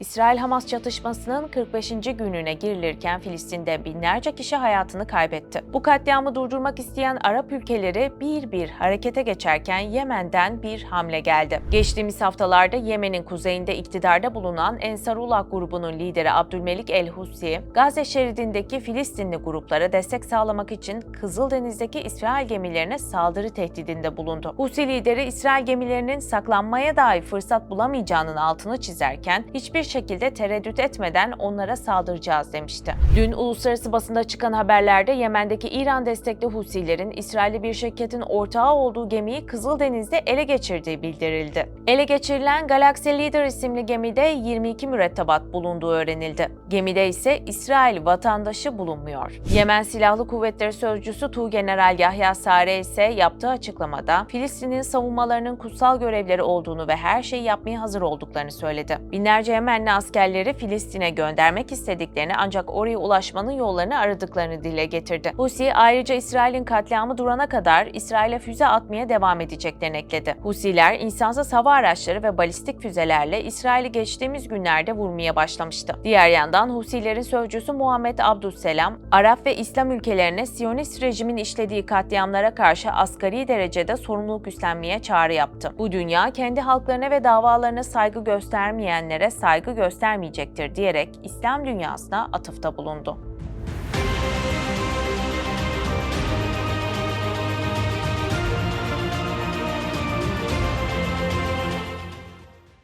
İsrail-Hamas çatışmasının 45. gününe girilirken Filistin'de binlerce kişi hayatını kaybetti. Bu katliamı durdurmak isteyen Arap ülkeleri bir bir harekete geçerken Yemen'den bir hamle geldi. Geçtiğimiz haftalarda Yemen'in kuzeyinde iktidarda bulunan Ensarullah grubunun lideri Abdülmelik el-Husi, Gazze şeridindeki Filistinli gruplara destek sağlamak için Kızıldeniz'deki İsrail gemilerine saldırı tehdidinde bulundu. Husi lideri İsrail gemilerinin saklanmaya dahi fırsat bulamayacağının altını çizerken hiçbir şekilde tereddüt etmeden onlara saldıracağız demişti. Dün uluslararası basında çıkan haberlerde Yemen'deki İran destekli Husilerin İsrailli bir şirketin ortağı olduğu gemiyi Kızıldeniz'de ele geçirdiği bildirildi. Ele geçirilen Galaxy Leader isimli gemide 22 mürettebat bulunduğu öğrenildi. Gemide ise İsrail vatandaşı bulunmuyor. Yemen Silahlı Kuvvetleri Sözcüsü Tuğgeneral Yahya Sare ise yaptığı açıklamada Filistin'in savunmalarının kutsal görevleri olduğunu ve her şeyi yapmaya hazır olduklarını söyledi. Binlerce Yemenli askerleri Filistin'e göndermek istediklerini ancak oraya ulaşmanın yollarını aradıklarını dile getirdi. Husi ayrıca İsrail'in katliamı durana kadar İsrail'e füze atmaya devam edeceklerini ekledi. Husiler insansız hava araçları ve balistik füzelerle İsrail'i geçtiğimiz günlerde vurmaya başlamıştı. Diğer yandan Husilerin sözcüsü Muhammed Abdüsselam, Arap ve İslam ülkelerine Siyonist rejimin işlediği katliamlara karşı asgari derecede sorumluluk üstlenmeye çağrı yaptı. Bu dünya kendi halklarına ve davalarına saygı göstermeyenlere saygı göstermeyecektir diyerek İslam dünyasına atıfta bulundu.